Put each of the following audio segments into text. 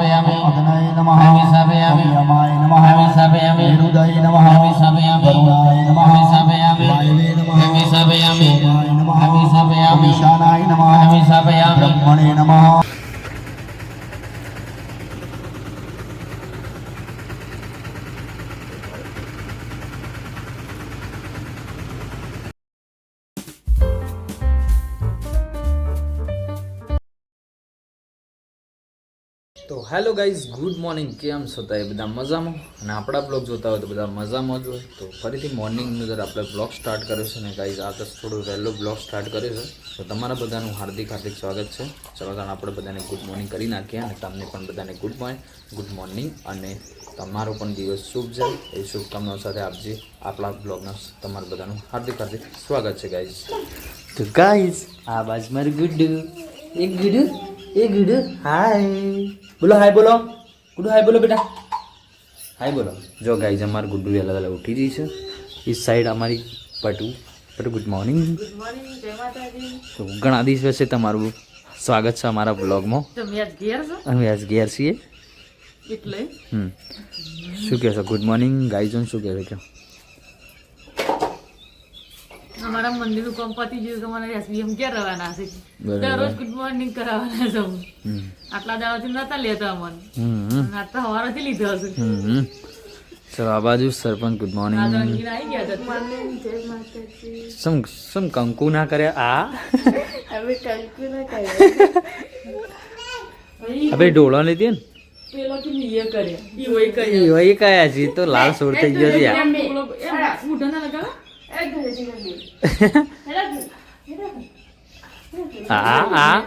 സമയം അതിനായി നമ ગાઈઝ ગુડ મોર્નિંગ કેમ છો તો એ બધા મજામાં? અને આપણા બ્લોગ જોતા હોય તો બધા મજામાં જ હોય. તો ફરીથી મોર્નિંગની અંદર આપણે બ્લોગ સ્ટાર્ટ કર્યો છે ને ગાઈઝ આ તો થોડું વહેલો બ્લોગ સ્ટાર્ટ કર્યો છે તો તમારા બધાનું હાર્દિક હાર્દિક સ્વાગત છે. ચલો તાણ આપણે બધાને ગુડ મોર્નિંગ કરી નાખીએ અને તમને પણ બધાને ગુડ મોર્નિંગ ગુડ મોર્નિંગ અને તમારો પણ દિવસ શુભ જાય. એ શુભકામનાઓ સાથે આપજે આપણા બ્લોગના તમારા બધાનું હાર્દિક હાર્દિક સ્વાગત છે ગાઈઝ તો ગાઈઝ આ બાજ મારું ગુડ એ ગુડુ એ ગુડુ હાય. બોલો હાય બોલો. ગુડુ હાય બોલો બેટા. હાય બોલો. જો ગાઈઝ અમારું ગુડ્ડુ વહેલા વહેલા ઉઠી ગઈ છે. એ સાઈડ અમારી પટુ. પટુ ગુડ મોર્નિંગ તો ઘણા દિવસ પછી તમારું સ્વાગત છે અમારા બ્લોગમાં તમે આજ ઘેર અમે આજ ઘેર છીએ. એટલે? હમ. શું કહેશો? ગુડ મોર્નિંગ ગાઈઝોન શું કહેશો? કહો અમારા મંદિરનું કામ પતી ગયું કે મને એસબીએમ ક્યાં રવાના છે. દરરોજ ગુડ મોર્નિંગ કરાવવાના છે આટલા દાડાથી નતા લેતા અમને. આટલા હવારથી લીધો હશે. હમ. આ બાજુ સરપંચ ગુડ મોર્નિંગ તો સમ સમ કંકુ ના કર્યા આ? ઢોળો લીધી ને? પેલો કર્યા. ઈ હોય કર્યા. એ વહી કયા છે તો લાલ સોર થઈ ગયો છે યાર એમ પેલો એમ મૂઢા ના લગાવો હા હા.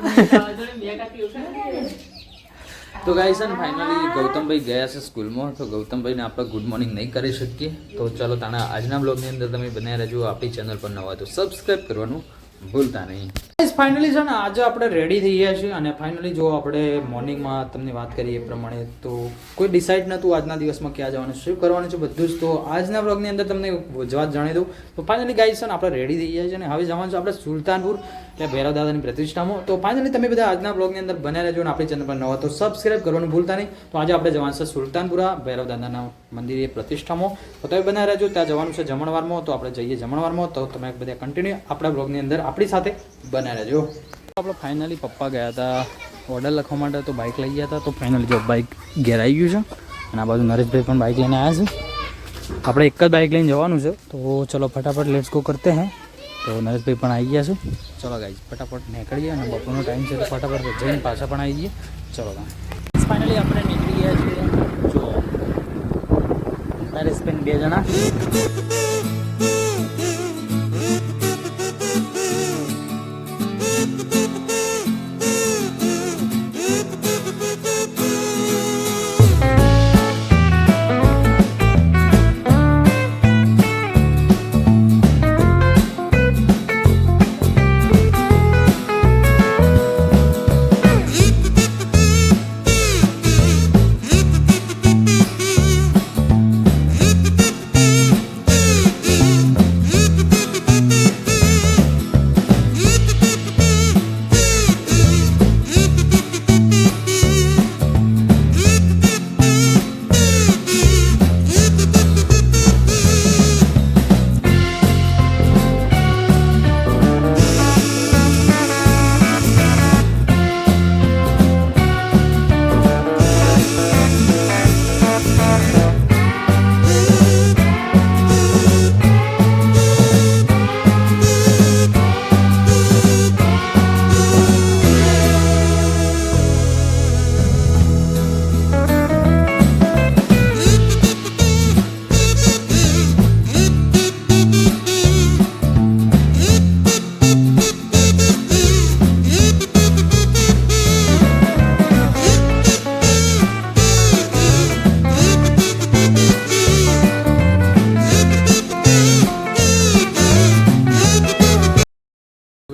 તો ગાઈસ અને ફાઇનલી ગૌતમભાઈ ગયા છે સ્કૂલમાં. તો ગૌતમભાઈને આપણે ગુડ મોર્નિંગ નહીં કરી શકીએ. તો ચાલો તાણા આજના બ્લોગની અંદર તમે બન્યા રહેજો. આપણી ચેનલ પર નવા તો સબસ્ક્રાઈબ કરવાનું. ભૂલતા નહીં. ફાઇનલી છે ને, આજે આપણે રેડી થઈ ગયા છીએ અને ફાઇનલી જો આપણે મોર્નિંગમાં તમને વાત કરીએ એ પ્રમાણે, તો કોઈ ડિસાઇડ નહોતું આજના દિવસમાં ક્યાં જવાનું શું કરવાનું છે બધું જ. તો આજના બ્લોગની અંદર તમને જવાબ જણાવી દઉં. તો ફાઇનલી ગાઈસ છે ને, આપણે રેડી થઈ ગયા છે અને હવે જવાનું છે આપણે સુલતાનપુર. એટલે ભૈરવ દાદાની પ્રતિષ્ઠામાં. તો ફાઇનલી તમે બધા આજના બ્લોગની અંદર બન્યા રહેજો અને આપણી ચેનલ પર નવા તો સબસ્ક્રાઇબ કરવાનું ભૂલતા નહીં. તો આજે આપણે જવાનું છે સુલતાનપુરા ભૈરવ દાદાના મંદિરે પ્રતિષ્ઠામાં. તો તમે બન્યા રહેજો, ત્યાં જવાનું છે જમણવારમાં. તો આપણે જઈએ જમણવારમાં. તો તમે બધા કન્ટિન્યુ આપણા બ્લોગની અંદર આપણી સાથે બન્યા રહેજો. આપણે ફાઇનલી પપ્પા ગયા હતા ઓર્ડર લખવા માટે, તો બાઇક લઈ ગયા હતા. તો ફાઇનલી જો બાઇક ઘેર આવી ગયું છે. અને આ બાજુ નરેશભાઈ પણ બાઇક લઈને આવ્યા છે. આપણે એક જ બાઇક લઈને જવાનું છે. તો ચલો ફટાફટ લેટ્સ ગો કરતે हैं તો નરેશભાઈ પણ આવી ગયા છે. ચલો ગાઈઝ ફટાફટ નીકળીએ અને બપોરનો ટાઈમ છે તો ફટાફટ જઈને પાછા પણ આવી જઈએ. ચલો ફાઇનલી આપણે નીકળી ગયા છીએ. જો નરેશભાઈ બે જણા.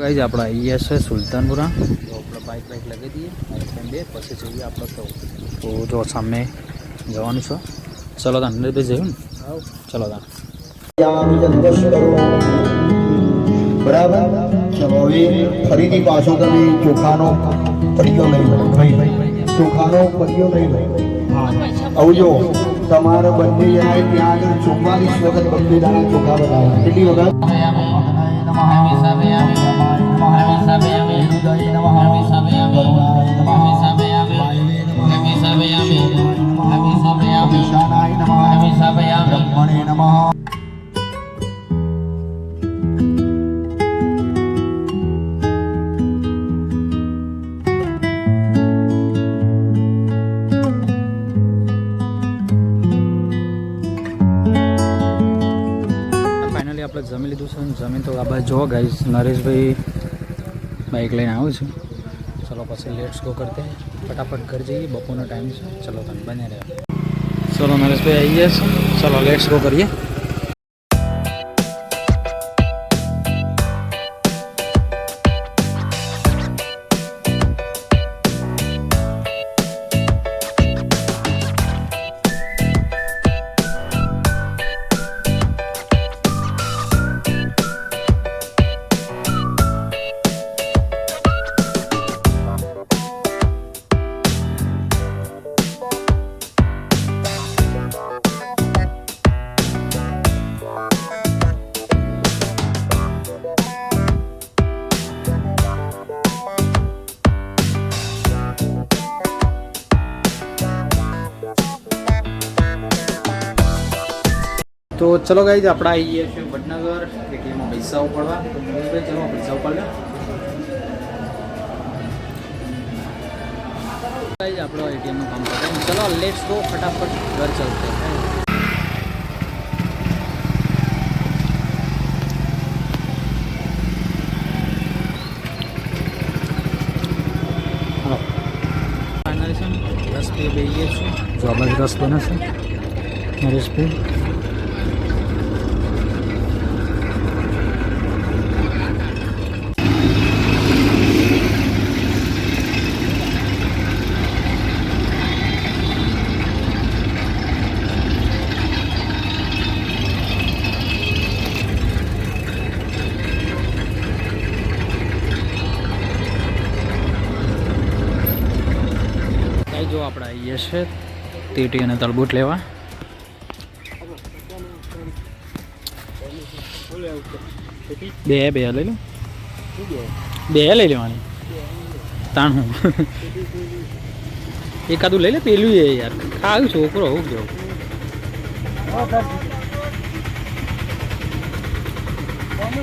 ગાઈઝ આપણે આવી ગયા છે સુલતાનપુરા તો આપણે બાઇક બાઇક લગાવી દઈએ બાઇક બે પછી જઈએ આપણે તો તો જો સામે જવાનું છે ચલો તાન નરેશભાઈ જયું ને ચલો તાન યામી જગદશ કરો. બરાબર ચલો હવે ફરીથી પાછો તમે ચોખાનો પડીઓ લઈ લો ભાઈ ચોખાનો પર્યો લઈ લો આવજો તમારે બંને જણાએ ત્યાં આગળ ચુમ્માલીસ વખત બંને દાણા ચોખા બનાવ્યા કેટલી વખત Nami Buddhaya Namaha Nami Sarvaya Namaha Vaivaya Namaha Nami Sarvaya Nami Sarvaya Vishanaya Namaha Nami Sarvaya Brahmane Namaha આપણે જમી લીધું છે જમીન તો આ બાજુ જો ગાઈશ નરેશભાઈ બાઇક લઈને આવું છું. ચલો પછી લેટ્સ ગો કરતે ફટાફટ ઘર જઈએ બપોરનો ટાઈમ છે. ચલો તમે બને રહ્યો ચલો નરેશભાઈ આવી ગયા છે. ચલો લેટ્સ ગો કરીએ. ચલો ગાઈ આપણે આવી છીએ વડનગર એટીએમમાં પૈસા ઉપાડવા. તો મહેશભાઈ ચલો, પૈસા ઉપાડવા ગાઈઝ આપણો એટીએમનું કામ કરે ચલો લેટ્સ ગો ફટાફટ ઘર છે છીએ. જો આ રસ બને છે નરેશભાઈ. આપણે આવીએ છીએ તીટી અને તળબૂટ લેવા. બે બે લઈ લો. બે લઈ લેવાની. તાણું એકાદું લઈ લે, પેલું એ યાર. ખાયું છોકરો, હું જો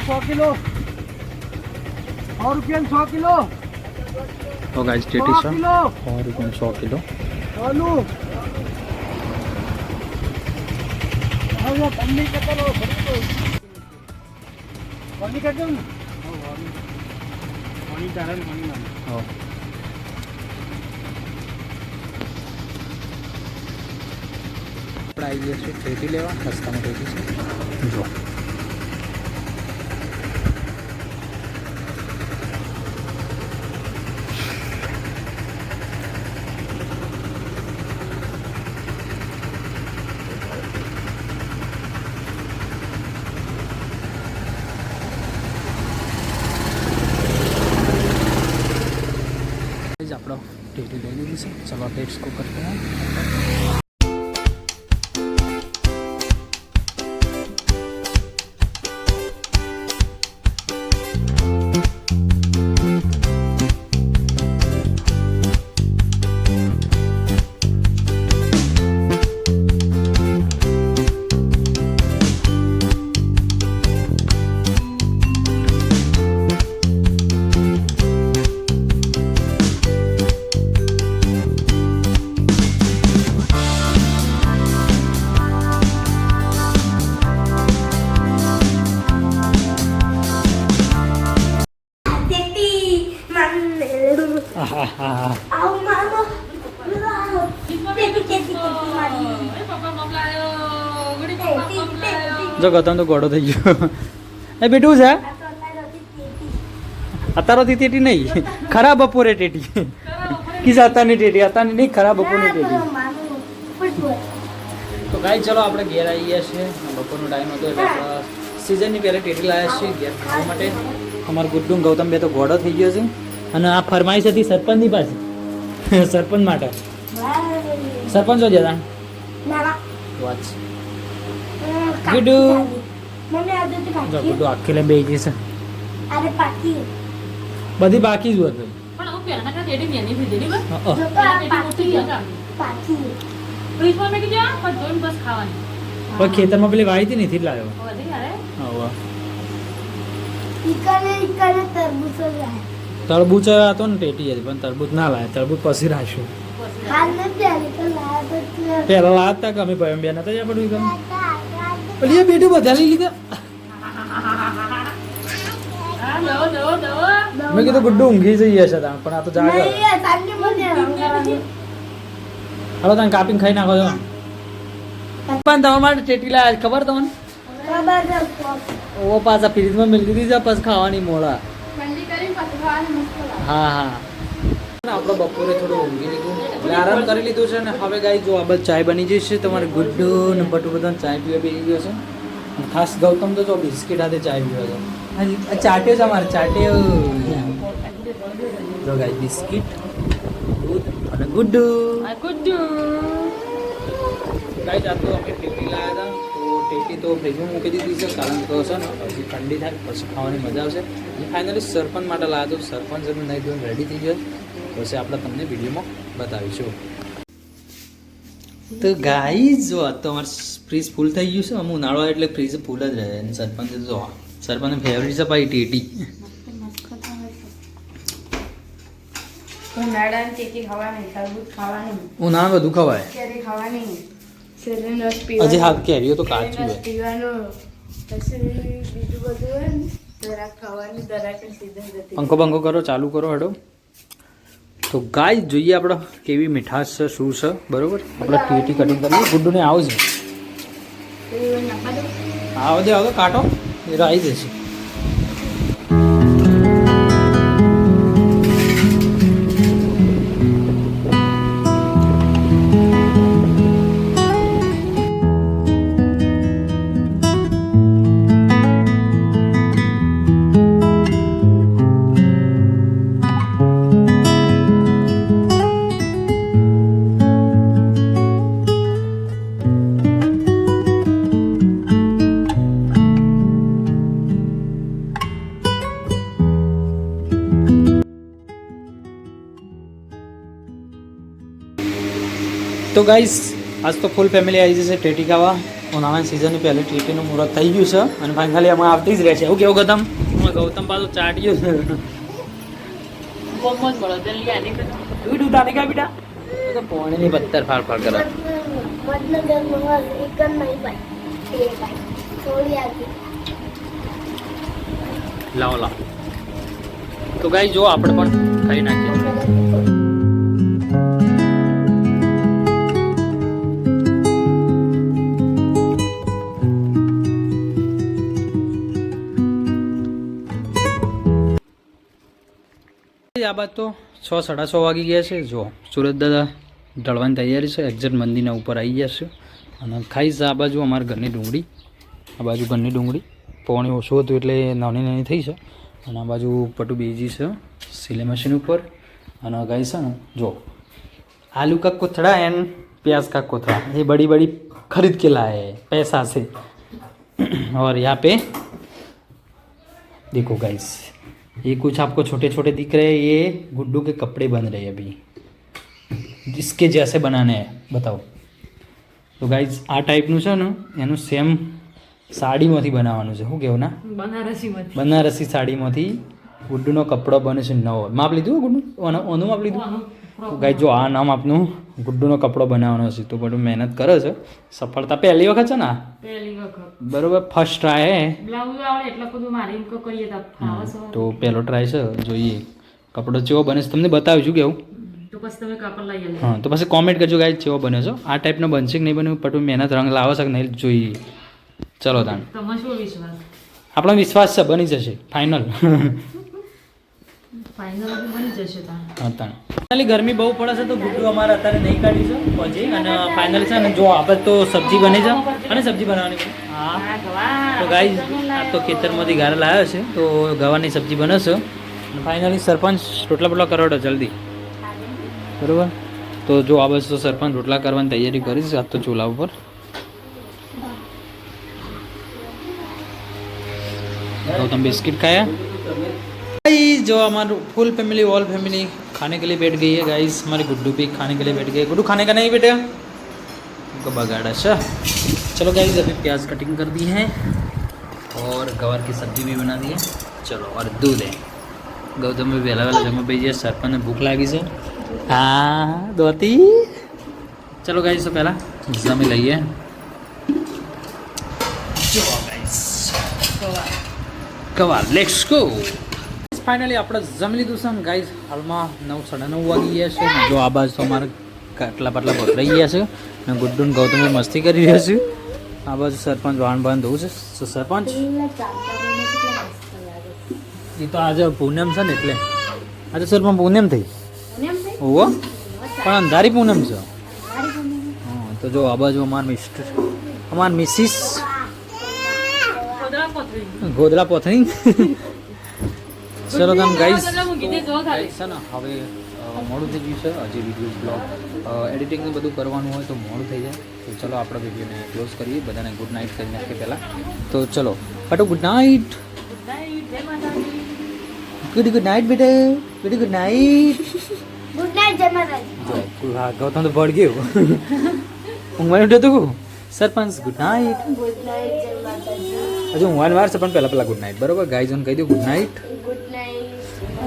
સો કિલો. સો રૂપિયા સો કિલો. છે પાણી કાઢો ને પાણી તારે પાણી ના હો આપણે આવી ગયા છીએ ટેટી લેવા? રસ્તામાં ટેટી છે જ આપણો ટેટી ચલો લેટ્સ કો કરતે हैं જો ગૌતમ તો ઘોડો થઈ ગયો. એ બેઠું છે? અત્યારોથી ટેટી નહીં. ખરાબ બપોરે ટેટી. કિસ અત્યારની ટેટી. અત્યારની નહીં ખરાબ બપોરની ટેટી. તો કાંઈ ચલો આપણે ઘેર આવી ગયા છીએ. બપોરનો ટાઈમ હતો એટલે સિઝનની પહેલાં ટેટી લાવ્યા છીએ ઘેર ખાવા માટે. અમારું ગુડ્ડું ગૌતમ બે તો ઘોડો થઈ ગયો છે. અને આ ફરમાઈશ હતી સરપંચની પાસે. સરપંચ માટે. સરપંચ જો જતા. વાત ના. ગુડુ. ખાધી. મને તો. આખી બેસી અરે પાકી બધી બાકી જ હતું પણ હું ના તેડી બેની બસ. જો તો આ આ પણ બસ ખાવાની પણ ખેતરમાં પેલી વાવી હતી ને લાવ્યો હવે તરબૂચ લાય. તરબૂચ હતો ને ટેટી હતી પણ તરબૂચ ના લાવે તરબૂચ પછી રાખ્યું હાલ નથી આવી તો લાયા તો પહેલા લાવતા હતા કે અમે ભાઈ બે નતા જ્યાં પડ્યું કાકા. એ બેટું બધા લઈ લીધા. મેં કીધું ગુડ્ડુ ઊંઘી જઈએ છે તાણ પણ આ તો જાગે. હલો તમે કાપીને ખાઈ નાખો છો. પણ તમારા માટે ચેટી લાવ્યા ખબર તમને. ઓ પાછા ફ્રીજમાં મિલકી દીધા પછી ખાવાની મોડા. હા હા. આપણે બપોરે થોડું ઊંઘી લીધું. એટલે આરામ કરી લીધું છે ને હવે ગાઈ જો આ બધા ચાય બની જશે તમારે ગુડ્ડુ ને બટુ બધા ચાય પીવા પી ગયો છે. ખાસ ગૌતમ તો જો બિસ્કિટ હાથે ચાય પીવા છે. ચાટ્યો છે અમારે ચાટ્યો જો ગાઈ બિસ્કિટ દૂધ અને ગુડ્ડુ ગુડ્ડુ ગાઈસ આ તો અમે ટેટી લાવ્યા હતા. ટેટી તો ફ્રીજમાં મૂકી દીધી છે કારણ કે છે ને પછી ઠંડી થાય પછી ખાવાની મજા આવશે. ફાઇનલી સરપંચ માટે લાવ્યા સરપંચ નહીં રેડી થઈ ગયો. પછી આપણે તમને વિડીયોમાં બતાવીશું. તો ગાઈઝ જો આ ફ્રીઝ ફ્રીજ ફૂલ થઈ ગયું છે. અમે ઉનાળો એટલે ફ્રીજ ફૂલ જ રહે. અને સરપંચ જો સરપંચ ફેવરિટ છે ભાઈ ટેટી. ઉનાળાની ચીકી ખાવાની તરબૂચ ખાવાની. ઉનાળા બધું ખવાય. કેરી ખાવાની. હજી હાથ કેરીઓ તો કાચું હોય. પંખો પંખો કરો ચાલુ કરો હેડો. તો ગાય જોઈએ આપણે કેવી મીઠાશ છે શું છે બરોબર? આપણે ટીટી કટિંગ કરીએ. ગુડ્ડુને આવજે. આવજે નાખવા દો. આવો દે આવો કાઢો એ આવી જશે. તો ગાઈસ આજ તો ફૂલ ફેમિલી આવી જશે ટેટી ખાવા. ઉનાળાની સિઝન પહેલે ટેટીનું મુહૂર્ત થઈ ગયું છે અને ફાઇનલી અમે આવતી જ રહે છે. એવું કેવું ગૌતમ? ગૌતમ પાછું ચાટ્યું છે. બહુ જ બળો જલ્દી આની કરતા. તું તું તારી કા બેટા? પોણીની પથ્થર ફાળ ફાળ કરે. લાવો લાવો. તો ગાઈ જો આપણે પણ ખાઈ નાખીએ. આ બાદ તો છ સાડા છ વાગી ગયા છે જો સુરત દાદા ઢળવાની તૈયારી છે એક્ઝેક્ટ મંદિરના ઉપર આવી ગયા છે અને ખાઈશ આ બાજુ અમારા ઘરની ડુંગળી આ બાજુ ઘરની ડુંગળી પાણી ઓછું હતું એટલે નાની નાની થઈ છે અને આ બાજુ પટુ બીજી છે સિલાઈ મશીન ઉપર અને ગાઈ છે ને જો आलू का कुथड़ा एंड प्याज का कुथड़ा ये बड़ी बड़ी खरीद के लाए हैं पैसा से और यहाँ पे देखो गाइस ये कुछ आपको छोटे छोटे दिख रहे हैं ये गुड्डू के कपड़े बन रहे हैं अभी जिसके जैसे बनाने हैं बताओ તો ગાઈઝ આ ટાઈપનું છે ને એનું સેમ સાડીમાંથી બનાવવાનું છે શું કહેવું ના બનારસી માંથી બનારસી સાડીમાંથી ગુડ્ડુનો કપડો બને છે નવો માપ લીધું ગુડ્ડુ ઓનું ઓનું માપ લીધું તો ગાઈ જો આ નામ આપનું ગુડ્ડુનો કપડો બનાવવાનો છે તો બધું મહેનત કરે છે. સફળતા પહેલી વખત છે ને? પહેલી વખત. બરોબર ફર્સ્ટ ટ્રાય હે. બ્લાઉઝ આવડે એટલે બધું મારી એમ કરીએ તો તો પહેલો ટ્રાય છે જોઈએ. કપડો ચેવો બને છે તમને બતાવીશું કેવું તો પછી તમે કાપડ લઈ આવો હા તો પછી કોમેન્ટ કરજો ગાઈ ચેવો બને છે. આ ટાઈપનો બનશે કે નહીં બન્યું પટુ મહેનત રંગ લાવો છે કે નહીં જોઈએ. ચલો તાણ. તમારો શું વિશ્વાસ? આપણો વિશ્વાસ છે બની જશે. ફાઇનલ ફાઇનલી ગરમી બહુ પડે છે તો ભૂટું અમારે અત્યારે નહીં કાઢીશું પછી અને ફાઇનલ છે ને જો આપણે તો સબ્જી બની છે અને સબ્જી બનાવવાની હા તો ગાઈ આ તો ખેતરમાંથી ગારા લાવ્યો છે તો ગવાની સબ્જી બનાવશો. અને ફાઇનલી સરપંચ રોટલા બોટલા કરાવડો જલ્દી. બરાબર? તો જો આ બસ તો સરપંચ રોટલા કરવાની તૈયારી કરીશ આ તો ચૂલા ઉપર. ગૌતમ બિસ્કિટ ખાયા? जो हमारे फुल फैमिली, ऑल फैमिली खाने के लिए बैठ गई है गाइस हमारे गुड्डू भी खाने के लिए बैठ गए गुड्डू खाने का नहीं बेटा? उनको बगाड़ा अच्छा। चलो गाइस अभी प्याज कटिंग कर दी है और गवर की सब्ज़ी भी बना दी है। चलो, और दूध है। गौतम भी अलग अलग जमा भेजिए सरपंच ने भूख लागी से हाँ दोती चलो गाइस सो तो पहला गुस्सा में लाइए। कवाल लेट्स गो ફાઇનલી આપણે જમી લીધું છે ગાઈઝ હાલમાં નવ સાડા નવ વાગી ગયા છે. જો આ બાજુ તો અમારે કાટલા પાટલા પકડાઈ ગયા છે. ને ગુડ્ડુન ગૌતમ મસ્તી કરી રહ્યા છે. આ બાજુ સરપંચ વાહન બંધ ધોવું છે. તો સરપંચ? એ તો આજે પૂનમ છે ને એટલે. આજે સરપંચ પૂનમ થઈ. ઓહો પણ અંધારી પૂનમ છે. તો જો આ બાજુ અમાર મિસ્ટર અમાર મિસિસ ગોદલા પથરી. ચલો તમે ગાઈસ છે ને હવે મોડું થઈ ગયું છે હજી વીડિયો બ્લોગ એડિટિંગ બધું કરવાનું હોય તો મોડું થઈ જાય. તો ચલો આપણે વિડીયોને ક્લોઝ કરીએ બધાને ગુડ નાઇટ કરી નાખીએ પહેલાં. તો ચલો પાટો good night good good night બેટા. Very good night good night જય માતાજી હા ગૌતમ તો ભળ ગયું. ઊંઘવાનું ઉઠ્યો તું? Sarpanch good night good night હજુ ઊંઘવાનું વાર છે પણ પહેલાં પહેલાં ગુડ નાઇટ બરોબર? ગાઈઝોને કહી દઉં ગુડ ગુડ નાઇટ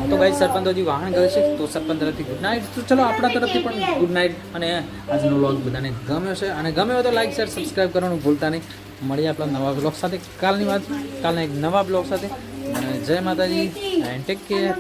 તો ગાઈ સરપંચ હજી વાહન ગયો છે, તો સરપંચ તરફથી ગુડ નાઇટ તો ચલો આપણા તરફથી પણ ગુડ નાઇટ અને આજનો વ્લોગ બધાને ગમ્યો છે. અને ગમ્યો તો લાઈક શેર સબસ્ક્રાઈબ કરવાનું ભૂલતા નહીં. મળીએ આપણા નવા બ્લોગ સાથે. કાલની વાત, કાલના એક નવા બ્લોગ સાથે. અને જય માતાજી એન્ડ ટેક કેર